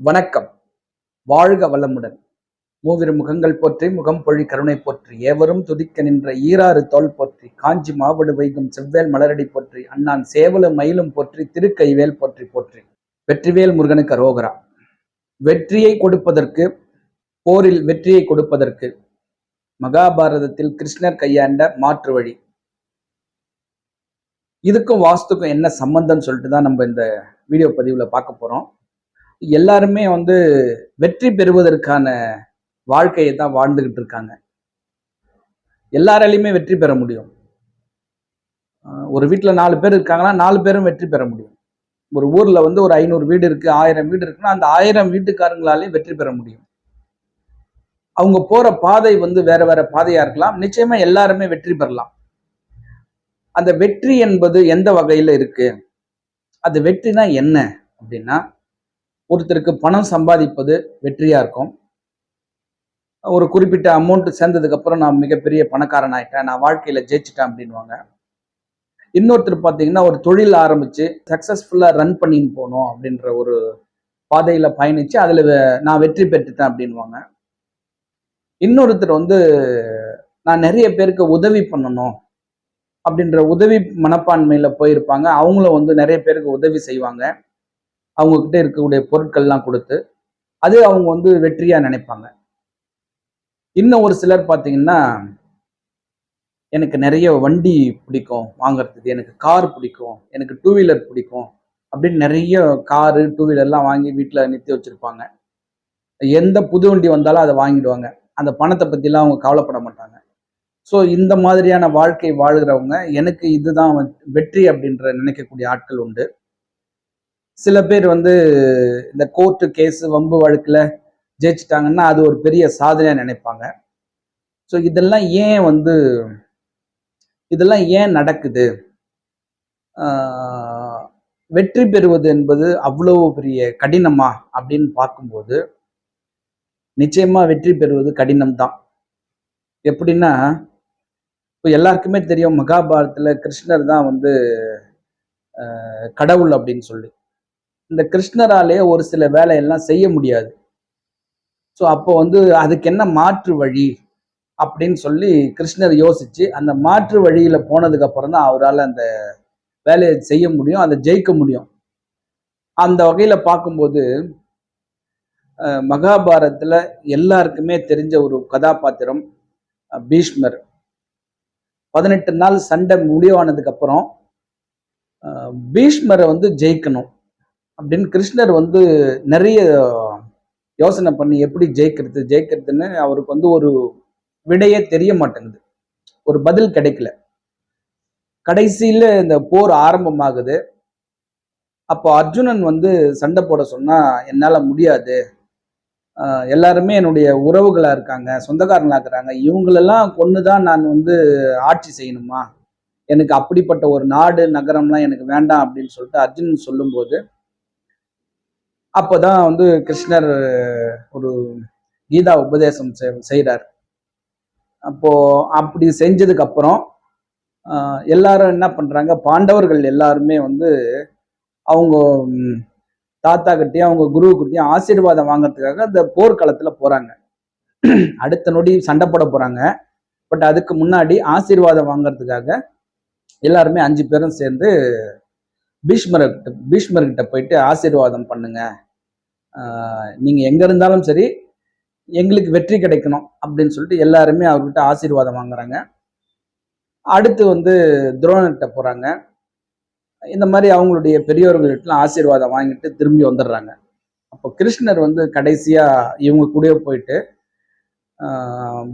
வணக்கம். வாழ்க வளமுடன். மூவிரு முகங்கள் போற்றி முகம் பொழி கருணை போற்றி ஏவரும் துதிக்க நின்ற ஈராறு தோல் போற்றி காஞ்சி மாவடு வைகும் செவ்வேல் மலரடி போற்றி அண்ணான் சேவலும் மயிலும் போற்றி திருக்கைவேல் போற்றி போற்றி. வெற்றிவேல் முருகனுக்கு அரோகரா. வெற்றியை கொடுப்பதற்கு போரில் வெற்றியை கொடுப்பதற்கு மகாபாரதத்தில் கிருஷ்ணர் கையாண்ட மாற்று வழி. இதுக்கும் வாஸ்துக்கும் என்ன சம்பந்தம் சொல்லிட்டு தான் நம்ம இந்த வீடியோ பதிவில் பார்க்க போகிறோம் எல்லாருமே வந்து வெற்றி பெறுவதற்கான வாழ்க்கையை தான் வாழ்ந்துகிட்டு இருக்காங்க. எல்லாராலையுமே வெற்றி பெற முடியும். ஒரு வீட்டில் நாலு பேர் இருக்காங்கன்னா நாலு பேரும் வெற்றி பெற முடியும். ஒரு ஊரில் வந்து ஒரு ஐநூறு வீடு இருக்குது ஆயிரம் வீடு இருக்குன்னா அந்த ஆயிரம் வீட்டுக்காரங்களாலேயும் வெற்றி பெற முடியும். அவங்க போகிற பாதை வந்து வேற வேற பாதையாக இருக்கலாம். நிச்சயமாக எல்லாருமே வெற்றி பெறலாம். அந்த வெற்றி என்பது எந்த வகையில் இருக்குது அது வெற்றினா என்ன அப்படின்னா ஒருத்தருக்கு பணம் சம்பாதிப்பது வெற்றியாக இருக்கும். ஒரு குறிப்பிட்ட அமௌண்ட் சேர்ந்ததுக்கப்புறம் நான் மிகப்பெரிய பணக்காரன் ஆகிட்டேன் நான் வாழ்க்கையில் ஜெயிச்சிட்டேன் அப்படின்வாங்க இன்னொருத்தர் பார்த்தீங்கன்னா ஒரு தொழில் ஆரம்பித்து சக்ஸஸ்ஃபுல்லாக ரன் பண்ணின்னு போகணும் அப்படின்ற ஒரு பாதையில் பயணித்து அதில் நான் வெற்றி பெற்றுட்டேன் அப்படின்வாங்க இன்னொருத்தர் வந்து நான் நிறைய பேருக்கு உதவி பண்ணணும் அப்படின்ற உதவி மனப்பான்மையில் போயிருப்பாங்க. அவங்களும் வந்து நிறைய பேருக்கு உதவி செய்வாங்க. அவங்கக்கிட்ட இருக்கக்கூடிய பொருட்கள்லாம் கொடுத்து அது அவங்க வந்து வெற்றியாக நினைப்பாங்க. இன்னும் ஒரு சிலர் பார்த்தீங்கன்னா எனக்கு நிறைய வண்டி பிடிக்கும் வாங்குறதுக்கு எனக்கு கார் பிடிக்கும் எனக்கு டூ வீலர் பிடிக்கும் அப்படின்னு நிறைய காரு டூ வீலர்லாம் வாங்கி வீட்டில் நிறுத்தி வச்சுருப்பாங்க. எந்த புது வண்டி வந்தாலும் அதை வாங்கிடுவாங்க. அந்த பணத்தை பற்றிலாம் அவங்க கவலைப்பட மாட்டாங்க. ஸோ இந்த மாதிரியான வாழ்க்கை வாழ்கிறவங்க எனக்கு இதுதான் வெற்றி அப்படின்ற நினைக்கக்கூடிய ஆட்கள் உண்டு. சில பேர் வந்து இந்த கோர்ட்டு கேஸ் வம்பு வழக்கில் ஜெயிச்சிட்டாங்கன்னா அது ஒரு பெரிய சாதனையாக நினைப்பாங்க. ஸோ இதெல்லாம் ஏன் வந்து இதெல்லாம் ஏன் நடக்குது? வெற்றி பெறுவது என்பது அவ்வளோ பெரிய கடினமா அப்படின்னு பார்க்கும்போது நிச்சயமா வெற்றி பெறுவது கடினம் தான் எப்படின்னா இப்போ எல்லாருக்குமே தெரியும் மகாபாரத்தில் கிருஷ்ணர் தான் வந்து கடவுள் அப்படின்னு சொல்லி. இந்த கிருஷ்ணராலே ஒரு சில வேலையெல்லாம் செய்ய முடியாது. ஸோ அப்போ வந்து அதுக்கு என்ன மாற்று வழி அப்படின்னு சொல்லி கிருஷ்ணர் யோசிச்சு அந்த மாற்று வழியில போனதுக்கு அப்புறம் தான் அவரால் அந்த வேலையை செய்ய முடியும் அதை ஜெயிக்க முடியும். அந்த வகையில பார்க்கும்போது அஹ், மகாபாரதத்துல எல்லாருக்குமே தெரிஞ்ச ஒரு கதாபாத்திரம் பீஷ்மர். பதினெட்டு நாள் சண்டை முடிவானதுக்கு அப்புறம் பீஷ்மரை வந்து ஜெயிக்கணும். அப்படின்னு கிருஷ்ணர் வந்து நிறைய யோசனை பண்ணி எப்படி ஜெயிக்கிறது ஜெயிக்கிறதுன்னு அவருக்கு வந்து ஒரு விடையே தெரிய மாட்டேங்குது. ஒரு பதில் கிடைக்கல. கடைசியில இந்த போர் ஆரம்பமாகுது. அப்போ அர்ஜுனன் வந்து சண்டை போட சொன்னா என்னால முடியாது. எல்லாருமே என்னுடைய உறவுகளா இருக்காங்க சொந்தக்காரங்களா இருக்கிறாங்க. இவங்களெல்லாம் கொண்டுதான் நான் வந்து ஆட்சி செய்யணுமா? எனக்கு அப்படிப்பட்ட ஒரு நாடு நகரம்லாம் எனக்கு வேண்டாம் அப்படின்னு சொல்லிட்டு அர்ஜுனன் சொல்லும்போது அப்போதான் வந்து கிருஷ்ணர் ஒரு கீதா உபதேசம் செய்கிறார் அப்போ அப்படி செஞ்சதுக்கு அப்புறம் எல்லாரும் என்ன பண்றாங்க பாண்டவர்கள் எல்லாருமே வந்து அவங்க தாத்தா கிட்டயும் அவங்க குரு கிட்டயும் ஆசீர்வாதம் வாங்குறதுக்காக அந்த போர்க்களத்துல போறாங்க. அடுத்த நொடி சண்டை போட போறாங்க. பட் அதுக்கு முன்னாடி ஆசீர்வாதம் வாங்குறதுக்காக எல்லாருமே அஞ்சு பேரும் சேர்ந்து பீஷ்மர்கிட்ட பீஷ்மர்கிட்ட போயிட்டு ஆசீர்வாதம் பண்ணுங்க. நீங்கள் எங்கே இருந்தாலும் சரி எங்களுக்கு வெற்றி கிடைக்கணும் அப்படின்னு சொல்லிட்டு எல்லாருமே அவர்கிட்ட ஆசீர்வாதம் வாங்குறாங்க. அடுத்து வந்து துரோணர்கிட்ட போகிறாங்க இந்த மாதிரி அவங்களுடைய பெரியோர்கள்ட்டலாம் ஆசீர்வாதம் வாங்கிட்டு திரும்பி வந்துடுறாங்க. அப்போ கிருஷ்ணர் வந்து கடைசியாக இவங்க கூடயே போயிட்டு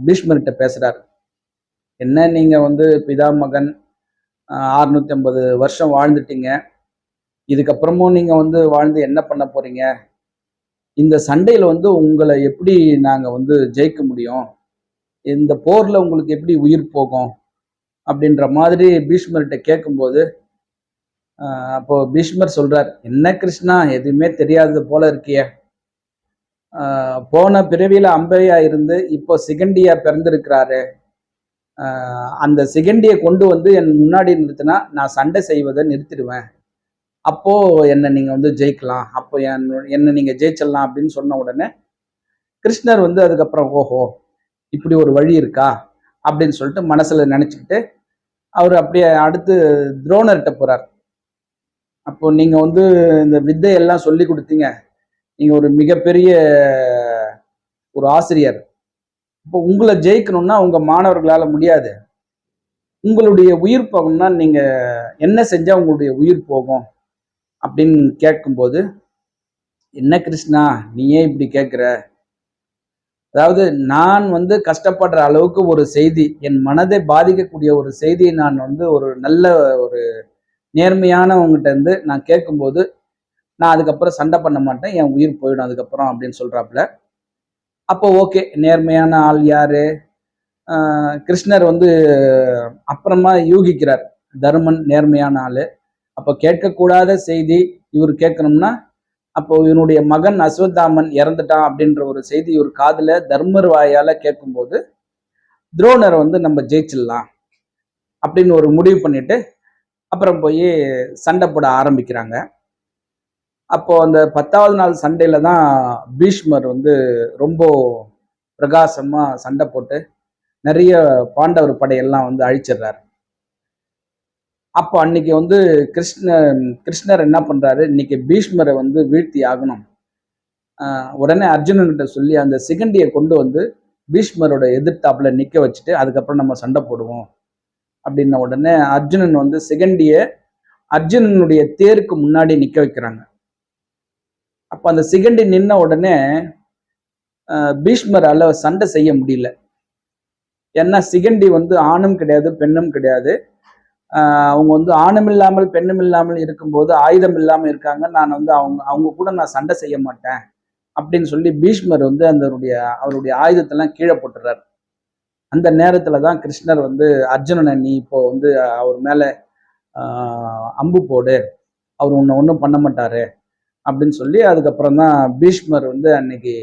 பீஷ்மர்கிட்ட பேசுகிறார் என்ன நீங்கள் வந்து பிதா மகன் அறுநூத்தி ஐம்பது வருஷம் வாழ்ந்துட்டீங்க. இதுக்கப்புறமும் நீங்கள் வந்து வாழ்ந்து என்ன பண்ண போறீங்க? இந்த சண்டையில் வந்து உங்களை எப்படி நாங்கள் வந்து ஜெயிக்க முடியும்? இந்த போரில் உங்களுக்கு எப்படி உயிர் போகும்? அப்படின்ற மாதிரி பீஷ்மர்கிட்ட கேட்கும்போது அப்போது அப்போ பீஷ்மர் சொல்றார் என்ன கிருஷ்ணா எதுவுமே தெரியாதது போல இருக்கிய. போன பிறவியில அம்பையா இருந்து இப்போ சிகண்டியா பிறந்திருக்கிறாரு. அந்த சிகண்டியை கொண்டு வந்து என் முன்னாடி நிறுத்தினா நான் சண்டை செய்வதை நிறுத்திடுவேன். அப்போ என்ன நீங்க வந்து ஜெயிக்கலாம். அப்போ என் என்ன நீங்க ஜெயிச்சிடலாம் அப்படின்னு சொன்ன உடனே கிருஷ்ணர் வந்து அதுக்கப்புறம் ஓஹோ இப்படி ஒரு வழி இருக்கா? அப்படின்னு சொல்லிட்டு மனசுல நினைச்சுக்கிட்டு அவர் அப்படியே அடுத்து துரோணர்கிட்ட போறார். அப்போ நீங்க வந்து இந்த வித்தையெல்லாம் சொல்லி கொடுத்தீங்க. நீங்க ஒரு மிகப்பெரிய ஒரு ஆசிரியர். இப்போ உங்களை ஜெயிக்கணும்னா உங்க மாணவர்களால முடியாது. உங்களுடைய உயிர் போகணும்னா நீங்க என்ன செஞ்சா உங்களுடைய உயிர் போகும்? அப்படின்னு கேட்கும்போது என்ன கிருஷ்ணா நீ ஏன் இப்படி கேட்குற? அதாவது நான் வந்து கஷ்டப்படுற அளவுக்கு ஒரு செய்தி என் மனதை பாதிக்கக்கூடிய ஒரு செய்தியை நான் வந்து ஒரு நல்ல ஒரு நேர்மையானவங்ககிட்ட இருந்து நான் கேட்கும்போது நான் அதுக்கப்புறம் சண்டை பண்ண மாட்டேன் என் உயிர் போயிடும் அதுக்கப்புறம் அப்படின்னு சொல்கிறாப்புல அப்போ ஓகே நேர்மையான ஆள் யாரு? கிருஷ்ணர் வந்து அப்புறமா யூகிக்கிறார் தருமன் நேர்மையான ஆள். அப்போ கேட்கக்கூடாத செய்தி இவர் கேட்கணும்னா அப்போ இவனுடைய மகன் அஸ்வத்தாமன் இறந்துட்டான் அப்படின்ற ஒரு செய்தி இவர் காதில் தர்மர் வாயால் கேட்கும்போது துரோணரை வந்து நம்ம ஜெயிச்சிடலாம் அப்படின்னு ஒரு முடிவு பண்ணிட்டு அப்புறம் போய் சண்டை போட ஆரம்பிக்கிறாங்க. அப்போ அந்த பத்தாவது நாள் சண்டையில தான் பீஷ்மர் வந்து ரொம்ப பிரகாசமாக சண்டை போட்டு நிறைய பாண்டவர் படையெல்லாம் வந்து அழிச்சிடுறாரு. அப்போ அன்னைக்கு வந்து கிருஷ்ணர் கிருஷ்ணர் என்ன பண்றாரு? இன்னைக்கு பீஷ்மரை வந்து வீழ்த்தி ஆகணும். உடனே அர்ஜுனன்கிட்ட சொல்லி அந்த சிகண்டியை கொண்டு வந்து பீஷ்மரோட எதிர்த்தாப்புல நிக்க வச்சுட்டு அதுக்கப்புறம் நம்ம சண்டை போடுவோம். அப்படின்ன உடனே அர்ஜுனன் வந்து சிகண்டிய அர்ஜுனனுடைய தேருக்கு முன்னாடி நிக்க வைக்கிறாங்க. அப்ப அந்த சிகண்டி நின்ன உடனே பீஷ்மரால் பீஷ்மரால சண்டை செய்ய முடியல. ஏன்னா சிகண்டி வந்து ஆணும் கிடையாது பெண்ணும் கிடையாது. அவங்க வந்து ஆணும் இல்லாமல் பெண்ணும் இல்லாமல் இருக்கும்போது ஆயுதம் இல்லாமல் இருக்காங்க. நான் வந்து அவங்க அவங்க கூட நான் சண்டை செய்ய மாட்டேன் அப்படின்னு சொல்லி பீஷ்மர் வந்து அதனுடைய அவருடைய ஆயுதத்தெல்லாம் கீழே போட்டுறாரு. அந்த நேரத்துல தான் கிருஷ்ணர் வந்து அர்ஜுனனை நீ இப்போ வந்து அவர் மேலே அம்பு போடு. அவர் உன்னை ஒன்றும் பண்ண மாட்டாரு அப்படின்னு சொல்லி அதுக்கப்புறம் தான் பீஷ்மர் வந்து அன்னைக்கு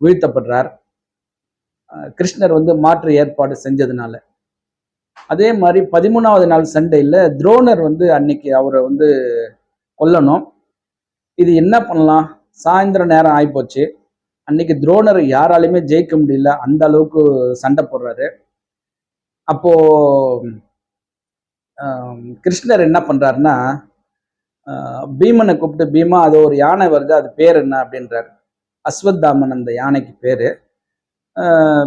வீழ்த்தப்படுறார். கிருஷ்ணர் வந்து மாற்று ஏற்பாடு செஞ்சதுனால. அதே மாதிரி பதிமூணாவது நாள் சண்டையில் துரோணர் வந்து அன்னைக்கு அவரை வந்து கொல்லணும். இது என்ன பண்ணலாம்? சாயந்தர நேரம் ஆகிப்போச்சு அன்னைக்கு துரோணர் யாராலையுமே ஜெயிக்க முடியல. அந்த அளவுக்கு சண்டை போடுறாரு. அப்போ கிருஷ்ணர் என்ன பண்றாருன்னா பீமனை கூப்பிட்டு பீமா அது ஒரு யானை வருது. அது பேர் என்ன? அப்படின்றார். அஸ்வத்தாமன் அந்த யானைக்கு பேரு.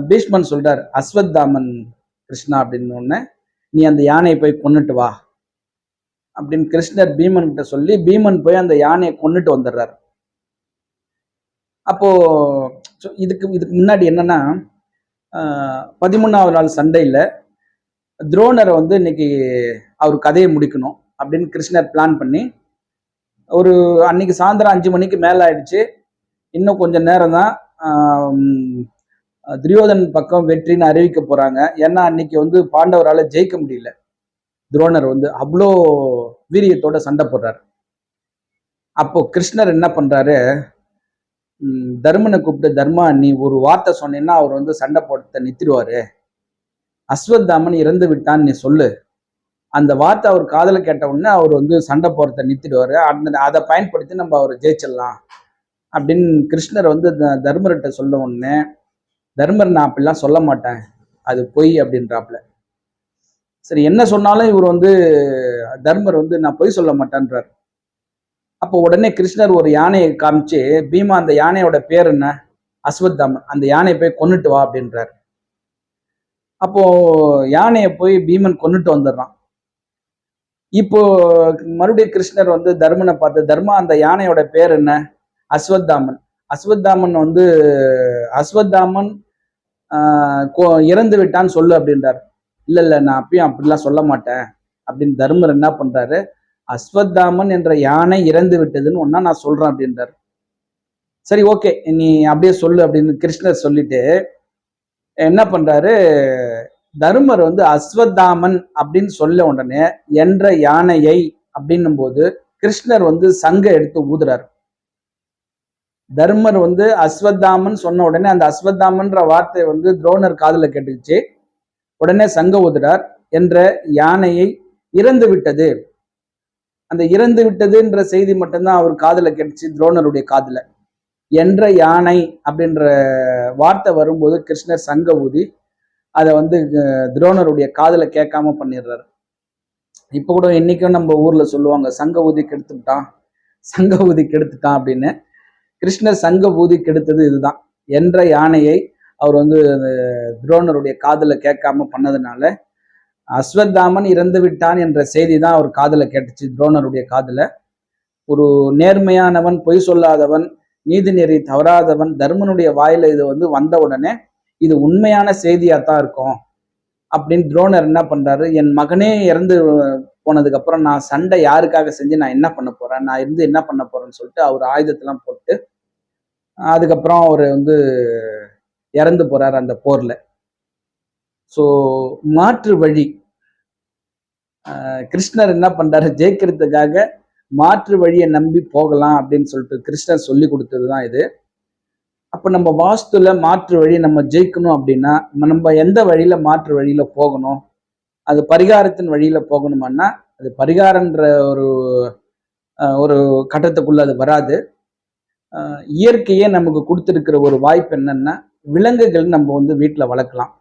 பீஷ்மன் சொல்றார் அஸ்வத்தாமன் கிருஷ்ணா அப்படின்னு ஒன்று நீ அந்த யானையை போய் கொண்டுட்டு வா. அப்படின்னு கிருஷ்ணர் பீமன் கிட்ட சொல்லி பீமன் போய் அந்த யானையை கொண்டுட்டு வந்துடுறாரு. அப்போ இதுக்கு இதுக்கு முன்னாடி என்னன்னா பதிமூணாவது நாள் சண்டையில் துரோணரை வந்து இன்னைக்கு அவர் கதையை முடிக்கணும் அப்படின்னு கிருஷ்ணர் பிளான் பண்ணி ஒரு அன்னைக்கு சாயந்தரம் அஞ்சு மணிக்கு மேலே ஆயிடுச்சு இன்னும் கொஞ்சம் நேரம் தான் துரியோதன் பக்கம் வெற்றின்னு அறிவிக்க போறாங்க. ஏன்னா அன்னைக்கு வந்து பாண்டவரால் ஜெயிக்க முடியல. துரோணர் வந்து அவ்வளோ வீரியத்தோட சண்டை போடுறாரு. அப்போ கிருஷ்ணர் என்ன பண்றாரு? தர்மனை கூப்பிட்டு தர்மா நீ ஒரு வார்த்தை சொன்னீங்கன்னா அவர் வந்து சண்டை போட்ட நிறுத்திடுவாரு. அஸ்வத்தாமன் இறந்து விட்டான்னு நீ சொல்லு. அந்த வார்த்தை அவர் காதுல கேட்ட உடனே அவர் வந்து சண்டை போடுறத நிறுத்திடுவாரு. அந்த அதை பயன்படுத்தி நம்ம அவரை ஜெயிச்சிடலாம். அப்படின்னு கிருஷ்ணர் வந்து த- தர்மர்கிட்ட சொல்ல உடனே தர்மர் நான் அப்படிலாம் சொல்ல மாட்டேன். அது பொய் அப்படின்றாப்புல சரி என்ன சொன்னாலும் இவர் வந்து தர்மர் வந்து நான் பொய் சொல்ல மாட்டேன்றார். அப்போ உடனே கிருஷ்ணர் ஒரு யானையை காமிச்சு பீமா அந்த யானையோட பேர் என்ன? அஸ்வத்தாமன். அந்த யானையை போய் கொண்டுட்டு வா அப்படின்றார். அப்போ யானையை போய் பீமன் கொண்டுட்டு வந்துடுறான். இப்போ மறுபடியும் கிருஷ்ணர் வந்து தர்மனை பார்த்து தர்மா அந்த யானையோட பேர் என்ன? அஸ்வத்தாமன். அஸ்வத்தாமன் வந்து அஸ்வத்தாமன் இறந்து விட்டான்னு சொல்லு அப்படின்றார். இல்ல இல்ல நான் அப்பயும் அப்படிலாம் சொல்ல மாட்டேன். அப்படின்னு தர்மர் என்ன பண்றாரு? அஸ்வத்தாமன் என்ற யானை இறந்து விட்டதுன்னு ஒன்னா நான் சொல்றேன் அப்படின்றார். சரி ஓகே. நீ அப்படியே சொல்லு அப்படின்னு கிருஷ்ணர் சொல்லிட்டு என்ன பண்றாரு? தர்மர் வந்து அஸ்வத்தாமன் அப்படின்னு சொல்ல உடனே என்ற யானையை அப்படின்னும் போது கிருஷ்ணர் வந்து சங்க எடுத்து ஊதுறாரு. தர்மர் வந்து அஸ்வத்தாமன் சொன்ன உடனே அந்த அஸ்வத்தாமன்ற வார்த்தை வந்து துரோணர் காதில் கேட்டுச்சு. உடனே சங்க உதிரார் என்ற யானையை இறந்து விட்டது. அந்த இறந்து விட்டதுன்ற செய்தி மட்டும்தான் அவர் காதில் கேட்டுச்சு துரோணருடைய காதில். என்ற யானை அப்படின்ற வார்த்தை வரும்போது கிருஷ்ணர் சங்க ஊதி அதை வந்து துரோணருடைய காதில் கேட்காம பண்ணிடுறாரு. இப்போ கூட இன்னைக்கும் நம்ம ஊரில் சொல்லுவாங்க சங்க ஊதி கெடுத்துட்டான் சங்க ஊதி கெடுத்துட்டான் அப்படின்னு. கிருஷ்ண சங்க பூதி கெடுத்தது இதுதான். என்ற யானையை அவர் வந்து துரோணருடைய காதில் கேட்காம பண்ணதுனால அஸ்வத்தாமன் இறந்து விட்டான் என்ற செய்தி தான் அவர் காதில் கேட்டுச்சு துரோணருடைய காதில். ஒரு நேர்மையானவன் பொய் சொல்லாதவன் நீதிநெறி தவறாதவன் தர்மனுடைய வாயில இது வந்து வந்த உடனே இது உண்மையான செய்தியாக தான் இருக்கும். அப்படின்னு துரோணர் என்ன பண்றாரு? என் மகனே இறந்து போனதுக்கு அப்புறம் நான் சண்டை யாருக்காக செஞ்சு நான் என்ன பண்ண போறேன்? நான் இருந்து என்ன பண்ண போறேன்னு சொல்லிட்டு அவர் ஆயுதத்தெல்லாம் போட்டு அதுக்கப்புறம் அவர் வந்து இறந்து போறாரு அந்த போர்ல. ஸோ மாற்று வழி. கிருஷ்ணர் என்ன பண்றாரு? ஜெயிக்கிறதுக்காக மாற்று வழியை நம்பி போகலாம் அப்படின்னு சொல்லிட்டு கிருஷ்ணர் சொல்லி கொடுத்தது தான் இது. அப்போ நம்ம வாஸ்துல மாற்று வழி நம்ம ஜெயிக்கணும் அப்படின்னா நம்ம எந்த வழியில மாற்று வழியில போகணும்? அது பரிகாரத்தின் வழியில போகணுமான்னா அது பரிகாரன்ற ஒரு ஒரு கட்டத்துக்குள்ள அது வராது. இயற்கையே நமக்கு கொடுத்துருக்கிற ஒரு வாய்ப்பு என்னன்னா விலங்குகள் நம்ம வந்து வீட்டில் வளர்க்கலாம்.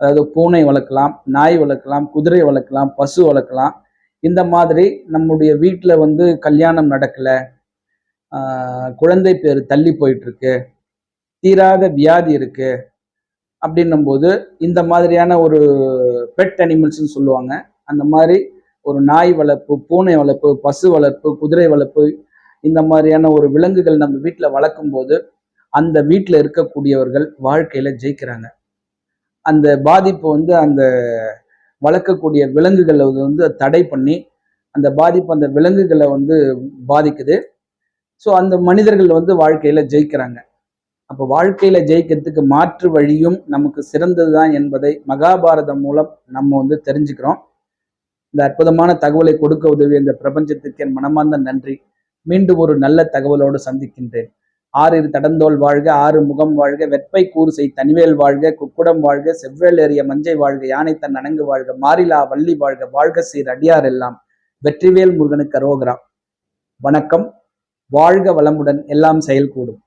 அதாவது பூனை வளர்க்கலாம் நாய் வளர்க்கலாம் குதிரை வளர்க்கலாம் பசு வளர்க்கலாம். இந்த மாதிரி நம்முடைய வீட்டில் வந்து கல்யாணம் நடக்கல. குழந்தை பேர் தள்ளி போயிட்டுருக்கு. தீராத வியாதி இருக்கு அப்படின்னும் போது இந்த மாதிரியான ஒரு பெட் அனிமல்ஸ்ன்னு சொல்லுவாங்க. அந்த மாதிரி ஒரு நாய் வளர்ப்பு பூனை வளர்ப்பு பசு வளர்ப்பு குதிரை வளர்ப்பு இந்த மாதிரியான ஒரு விலங்குகள் நம்ம வீட்டில் வளர்க்கும் போது அந்த வீட்டில் இருக்கக்கூடியவர்கள் வாழ்க்கையில் ஜெயிக்கிறாங்க. அந்த பாதிப்பு வந்து அந்த வளர்க்கக்கூடிய விலங்குகளை வந்து தடை பண்ணி அந்த பாதிப்பு அந்த விலங்குகளை வந்து பாதிக்குது. ஸோ அந்த மனிதர்கள் வந்து வாழ்க்கையில் ஜெயிக்கிறாங்க. அப்போ வாழ்க்கையில ஜெயிக்கிறதுக்கு மாற்று வழியும் நமக்கு சிறந்ததுதான் என்பதை மகாபாரதம் மூலம் நம்ம வந்து தெரிஞ்சுக்கிறோம். இந்த அற்புதமான தகவலை கொடுக்க உதவிய இந்த பிரபஞ்சத்துக்கு என் மனமார்ந்த நன்றி. மீண்டும் ஒரு நல்ல தகவலோடு சந்திக்கின்றேன். ஆறிரு தடந்தோல் வாழ்க ஆறு முகம் வாழ்க வெப்பை கூறுசை தனிவேல் வாழ்க குக்குடம் வாழ்க செவ்வேல் ஏறிய மஞ்சை வாழ்க யானை தன் அணங்கு வாழ்க மாரிலா வள்ளி வாழ்க வாழ்க சீர் அடியார் எல்லாம். வெற்றிவேல் முருகனுக்கு அரோகரா. வணக்கம். வாழ்க வளமுடன் எல்லாம் செயல்கூடும்.